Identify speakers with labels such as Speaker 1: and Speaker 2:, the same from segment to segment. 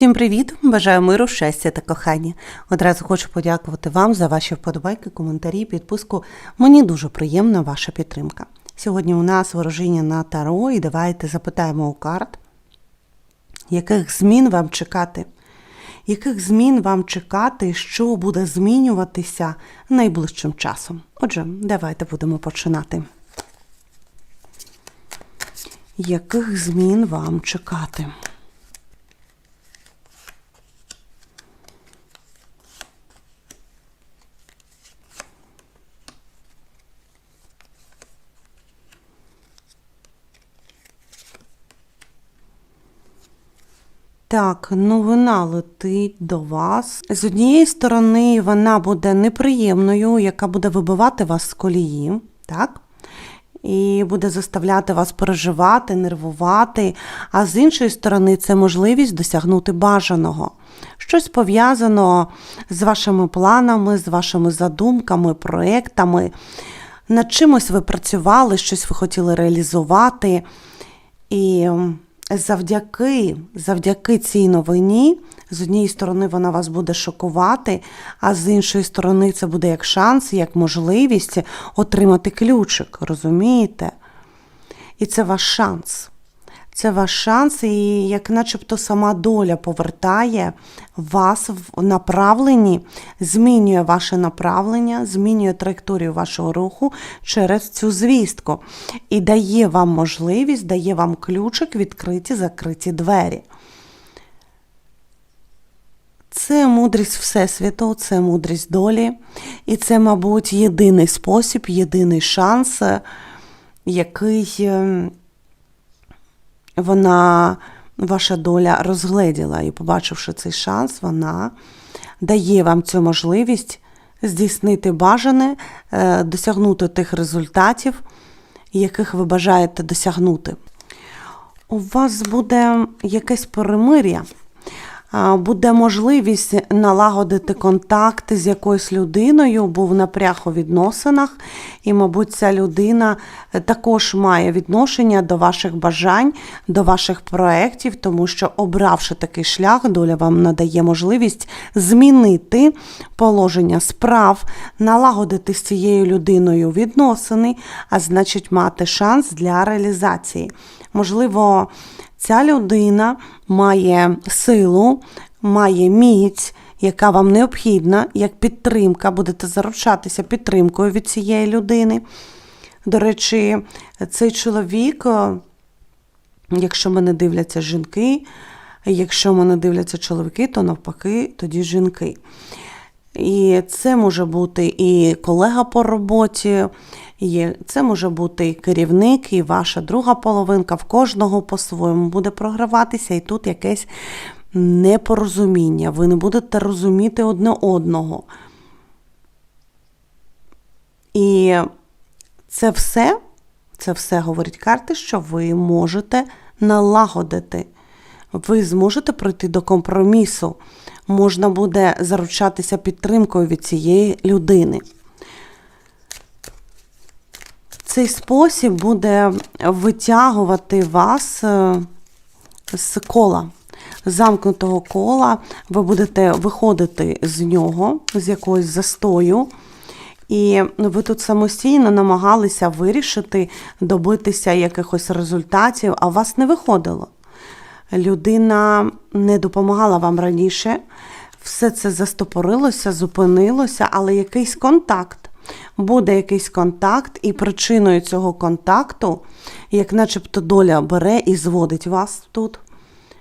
Speaker 1: Всім привіт! Бажаю миру, щастя та кохання. Одразу хочу подякувати вам за ваші вподобайки, коментарі, підписку. Мені дуже приємна ваша підтримка. Сьогодні у нас ворожіння на Таро, і давайте запитаємо у карт, яких змін вам чекати? Яких змін вам чекати, що буде змінюватися найближчим часом? Отже, давайте будемо починати. Яких змін вам чекати? Так, новина летить до вас. З однієї сторони, вона буде неприємною, яка буде вибивати вас з колії, так? І буде заставляти вас переживати, нервувати. А з іншої сторони, це можливість досягнути бажаного. Щось пов'язано з вашими планами, з вашими задумками, проектами. Над чимось ви працювали, щось ви хотіли реалізувати. І завдяки, завдяки цій новині, з однієї сторони, вона вас буде шокувати, а з іншої сторони, це буде як шанс, як можливість отримати ключик, розумієте? І це ваш шанс. Це ваш шанс, і як начебто сама доля повертає вас в направленні, змінює ваше направлення, змінює траєкторію вашого руху через цю звістку. І дає вам можливість, дає вам ключик відкриті, закриті двері. Це мудрість Всесвіту, це мудрість долі. І це, мабуть, єдиний спосіб, єдиний шанс, який ем, вона, ваша доля розгледіла. І, побачивши цей шанс, вона дає вам цю можливість здійснити бажане, е, досягнути тих результатів, яких ви бажаєте досягнути. У вас буде якесь перемир'я. Буде можливість налагодити контакт з якоюсь людиною, був напряг у відносинах, і, мабуть, ця людина також має відношення до ваших бажань, до ваших проєктів, тому що, обравши такий шлях, доля вам надає можливість змінити положення справ, налагодити з цією людиною відносини, а значить, мати шанс для реалізації. Можливо, ця людина має силу, має міць, яка вам необхідна, як підтримка, будете заручатися підтримкою від цієї людини. До речі, цей чоловік, якщо мене дивляться жінки, якщо мене дивляться чоловіки, то навпаки, тоді жінки. І це може бути і колега по роботі, і це може бути і керівник, і ваша друга половинка. В кожного по-своєму буде програватися, і тут якесь непорозуміння. Ви не будете розуміти одне одного. І це все, це все говорить карти, що ви можете налагодити. Ви зможете прийти до компромісу. Можна буде заручатися підтримкою від цієї людини. Цей спосіб буде витягувати вас е, з кола, замкнутого кола. Ви будете виходити з нього, з якогось застою. І ви тут самостійно намагалися вирішити, добитися якихось результатів, а у вас не виходило. Людина не допомагала вам раніше, все це застопорилося, зупинилося, але якийсь контакт. Буде якийсь контакт, і причиною цього контакту, як начебто доля бере і зводить вас тут,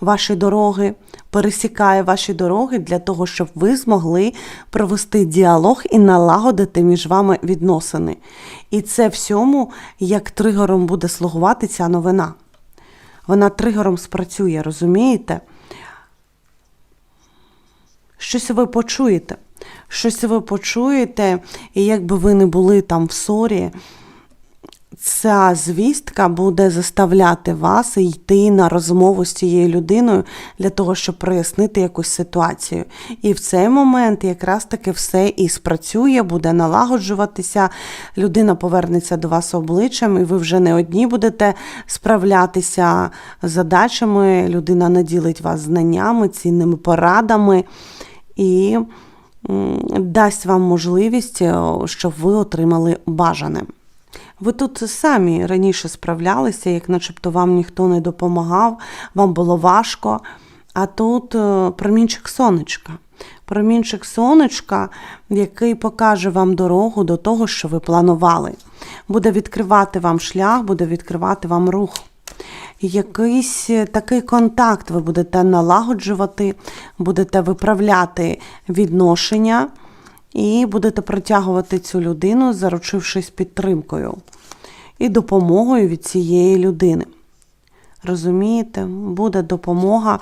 Speaker 1: ваші дороги, пересікає ваші дороги для того, щоб ви змогли провести діалог і налагодити між вами відносини. І це всьому, як тригером буде слугувати ця новина. Вона тригером спрацює, розумієте? Щось ви почуєте. Щось ви почуєте, і якби ви не були там в сорі, ця звістка буде заставляти вас йти на розмову з цією людиною для того, щоб прояснити якусь ситуацію. І в цей момент якраз таки все і спрацює, буде налагоджуватися, людина повернеться до вас обличчям, і ви вже не одні будете справлятися з задачами. Людина наділить вас знаннями, цінними порадами і дасть вам можливість, щоб ви отримали бажане. Ви тут самі раніше справлялися, як начебто вам ніхто не допомагав, вам було важко. А тут е, промінчик сонечка. Промінчик сонечка, який покаже вам дорогу до того, що ви планували. Буде відкривати вам шлях, буде відкривати вам рух. Якийсь е, такий контакт ви будете налагоджувати, будете виправляти відношення і будете притягувати цю людину, заручившись підтримкою і допомогою від цієї людини. Розумієте, буде допомога.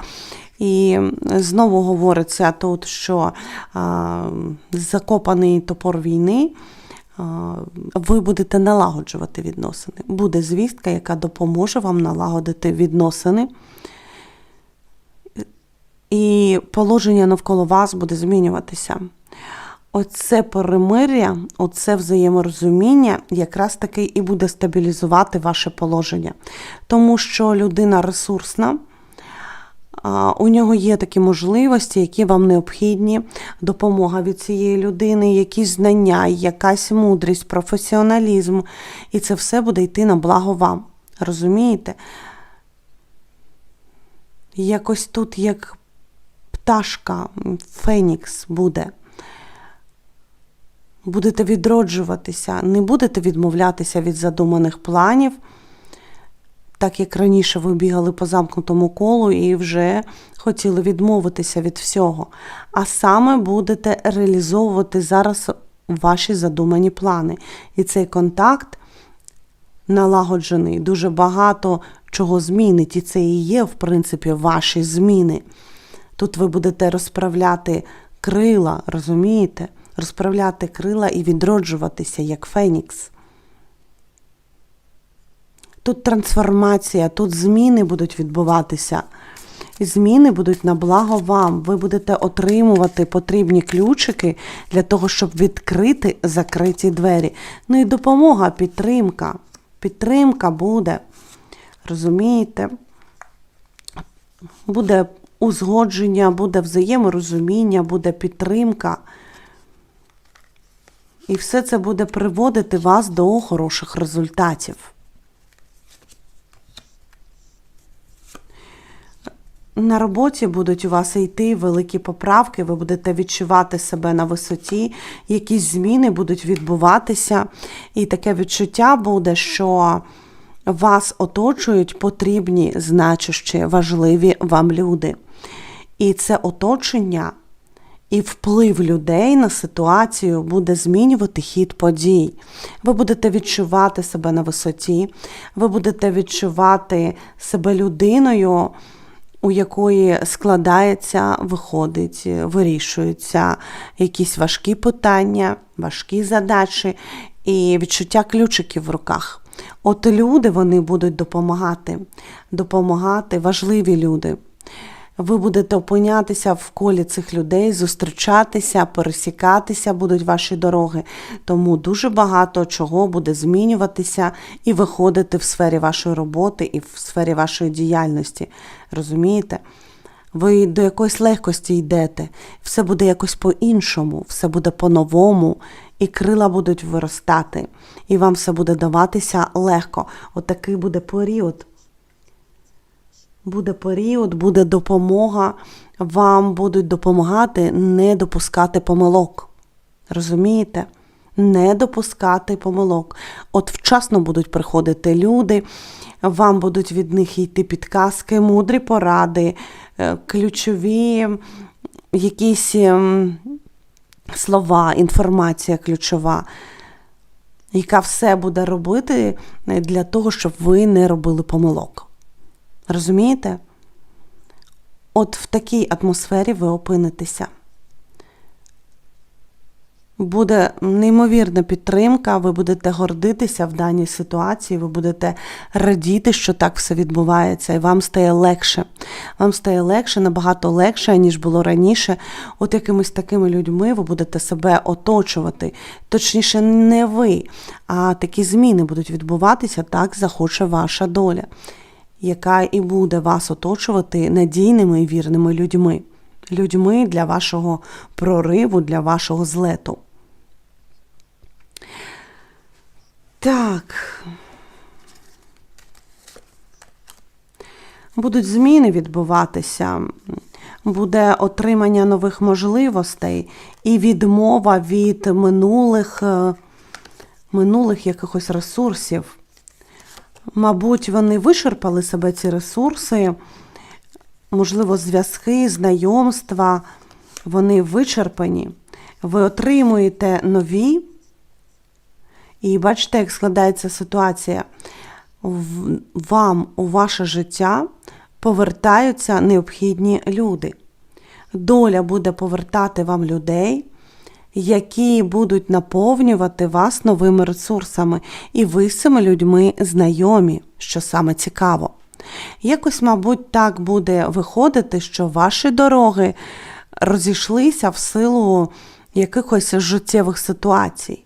Speaker 1: І знову говориться тут, що а, закопаний топор війни, а, ви будете налагоджувати відносини. Буде звістка, яка допоможе вам налагодити відносини. І положення навколо вас буде змінюватися. Оце перемир'я, оце взаєморозуміння якраз таки і буде стабілізувати ваше положення. Тому що людина ресурсна, у нього є такі можливості, які вам необхідні, допомога від цієї людини, якісь знання, якась мудрість, професіоналізм. І це все буде йти на благо вам. Розумієте? Якось тут як пташка, Фенікс буде будете відроджуватися, не будете відмовлятися від задуманих планів, так як раніше ви бігали по замкнутому колу і вже хотіли відмовитися від всього. А саме будете реалізовувати зараз ваші задумані плани. І цей контакт налагоджений, дуже багато чого змінить, і це і є, в принципі, ваші зміни. Тут ви будете розправляти крила, розумієте? Розправляти крила і відроджуватися, як Фенікс. Тут трансформація, тут зміни будуть відбуватися. Зміни будуть на благо вам. Ви будете отримувати потрібні ключики для того, щоб відкрити закриті двері. Ну і допомога, підтримка. Підтримка буде. Розумієте? Буде узгодження, буде взаєморозуміння, буде підтримка. І все це буде приводити вас до хороших результатів. На роботі будуть у вас йти великі поправки, ви будете відчувати себе на висоті, якісь зміни будуть відбуватися, і таке відчуття буде, що вас оточують потрібні, значущі, важливі вам люди. І це оточення і вплив людей на ситуацію буде змінювати хід подій. Ви будете відчувати себе на висоті, ви будете відчувати себе людиною, у якої складається, виходить, вирішуються якісь важкі питання, важкі задачі і відчуття ключиків в руках. От люди вони будуть допомагати, допомагати важливі люди. Ви будете опинятися в колі цих людей, зустрічатися, пересікатися будуть ваші дороги. Тому дуже багато чого буде змінюватися і виходити в сфері вашої роботи і в сфері вашої діяльності. Розумієте? Ви до якоїсь легкості йдете, все буде якось по-іншому, все буде по-новому, і крила будуть виростати, і вам все буде даватися легко. Отакий От буде період буде період, буде допомога, вам будуть допомагати не допускати помилок. Розумієте? Не допускати помилок. От вчасно будуть приходити люди, вам будуть від них йти підказки, мудрі поради, е, ключові якісь ем, слова, інформація ключова, яка все буде робити для того, щоб ви не робили помилок. Розумієте? От в такій атмосфері ви опинитеся. Буде неймовірна підтримка, ви будете гордитися в даній ситуації, ви будете радіти, що так все відбувається, і вам стає легше. Вам стає легше, набагато легше, ніж було раніше. От якимись такими людьми ви будете себе оточувати. Точніше, не ви, а такі зміни будуть відбуватися, так захоче ваша доля, яка і буде вас оточувати надійними і вірними людьми. Людьми для вашого прориву, для вашого злету. Так. Будуть зміни відбуватися, буде отримання нових можливостей і відмова від минулих, е, минулих якихось ресурсів. Мабуть, вони вичерпали себе ці ресурси, можливо, зв'язки, знайомства, вони вичерпані. Ви отримуєте нові. І бачите, як складається ситуація. Вам у ваше життя повертаються необхідні люди. Доля буде повертати вам людей, які будуть наповнювати вас новими ресурсами, і ви з цими людьми знайомі, що саме цікаво. Якось, мабуть, так буде виходити, що ваші дороги розійшлися в силу якихось життєвих ситуацій.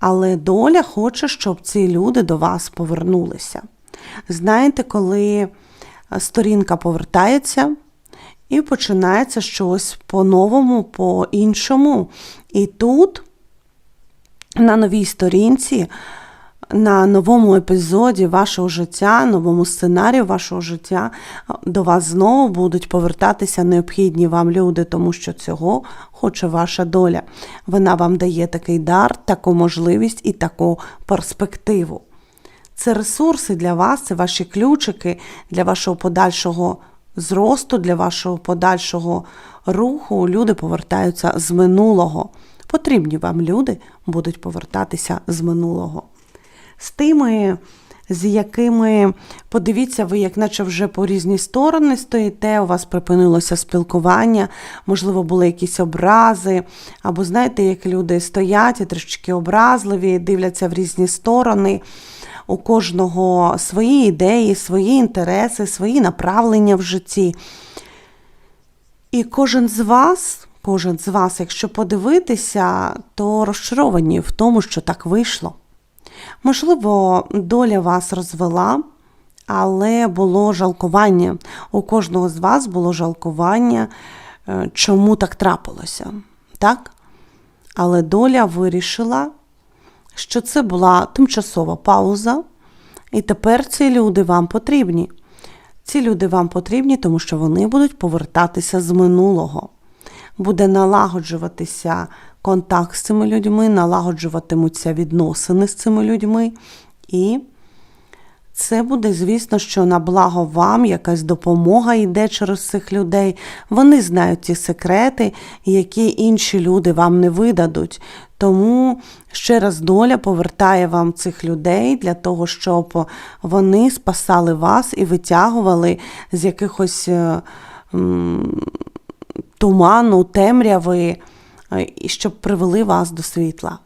Speaker 1: Але доля хоче, щоб ці люди до вас повернулися. Знаєте, коли сторінка повертається і починається щось по-новому, по-іншому. І тут, на новій сторінці, на новому епізоді вашого життя, новому сценарію вашого життя до вас знову будуть повертатися необхідні вам люди, тому що цього хоче ваша доля. Вона вам дає такий дар, таку можливість і таку перспективу. Це ресурси для вас, це ваші ключики для вашого подальшого зросту, для вашого подальшого руху. Люди повертаються з минулого. Потрібні вам люди будуть повертатися з минулого з тими, з якими, подивіться, ви, як наче вже по різні сторони стоїте, у вас припинилося спілкування, можливо, були якісь образи, або знаєте, як люди стоять і трішки образливі, дивляться в різні сторони. У кожного свої ідеї, свої інтереси, свої направлення в житті. І кожен з вас, кожен з вас, якщо подивитися, то розчаровані в тому, що так вийшло. Можливо, доля вас розвела, але було жалкування. У кожного з вас було жалкування, е, чому так трапилося. Так? Але доля вирішила, що це була тимчасова пауза, і тепер ці люди вам потрібні. Ці люди вам потрібні, тому що вони будуть повертатися з минулого. Буде налагоджуватися контакт з цими людьми, налагоджуватимуться відносини з цими людьми. І це буде, звісно, що на благо вам якась допомога йде через цих людей. Вони знають ті секрети, які інші люди вам не видадуть. Тому ще раз доля повертає вам цих людей для того, щоб вони спасали вас і витягували з якихось е, туману, темряви, е, і щоб привели вас до світла.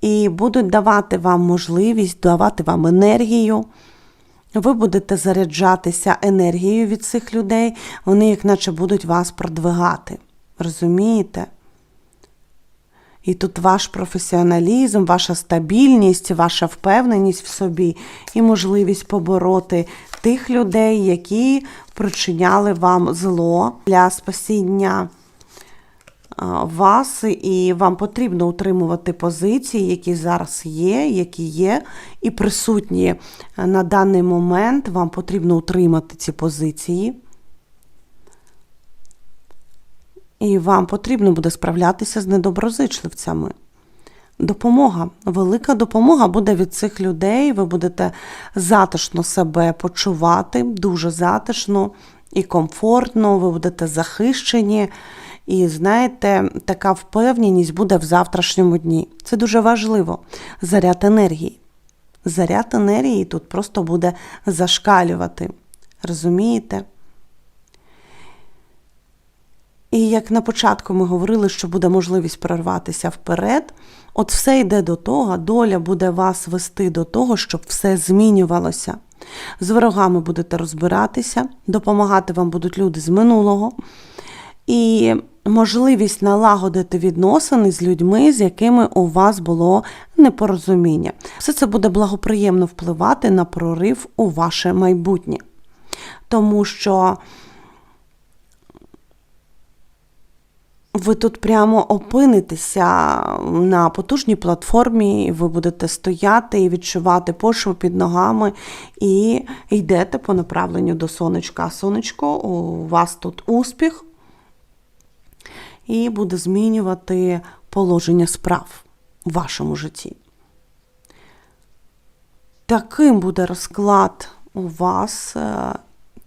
Speaker 1: І будуть давати вам можливість, давати вам енергію. Ви будете заряджатися енергією від цих людей, вони, як наче, будуть вас продвигати. Розумієте? І тут ваш професіоналізм, ваша стабільність, ваша впевненість в собі і можливість побороти тих людей, які причиняли вам зло для спасіння вас, і вам потрібно утримувати позиції, які зараз є, які є, і присутні на даний момент. Вам потрібно утримати ці позиції. І вам потрібно буде справлятися з недоброзичливцями. Допомога, велика допомога буде від цих людей. Ви будете затишно себе почувати, дуже затишно і комфортно, ви будете захищені. І знаєте, така впевненість буде в завтрашньому дні. Це дуже важливо. Заряд енергії. Заряд енергії тут просто буде зашкалювати. Розумієте? І як на початку ми говорили, що буде можливість прорватися вперед, от все йде до того, доля буде вас вести до того, щоб все змінювалося. З ворогами будете розбиратися, допомагати вам будуть люди з минулого. І можливість налагодити відносини з людьми, з якими у вас було непорозуміння. Все це буде благоприємно впливати на прорив у ваше майбутнє. Тому що ви тут прямо опинитеся на потужній платформі, ви будете стояти і відчувати почву під ногами, і йдете по направленню до сонечка. Сонечко, у вас тут успіх, і буде змінювати положення справ в вашому житті. Таким буде розклад у вас, е,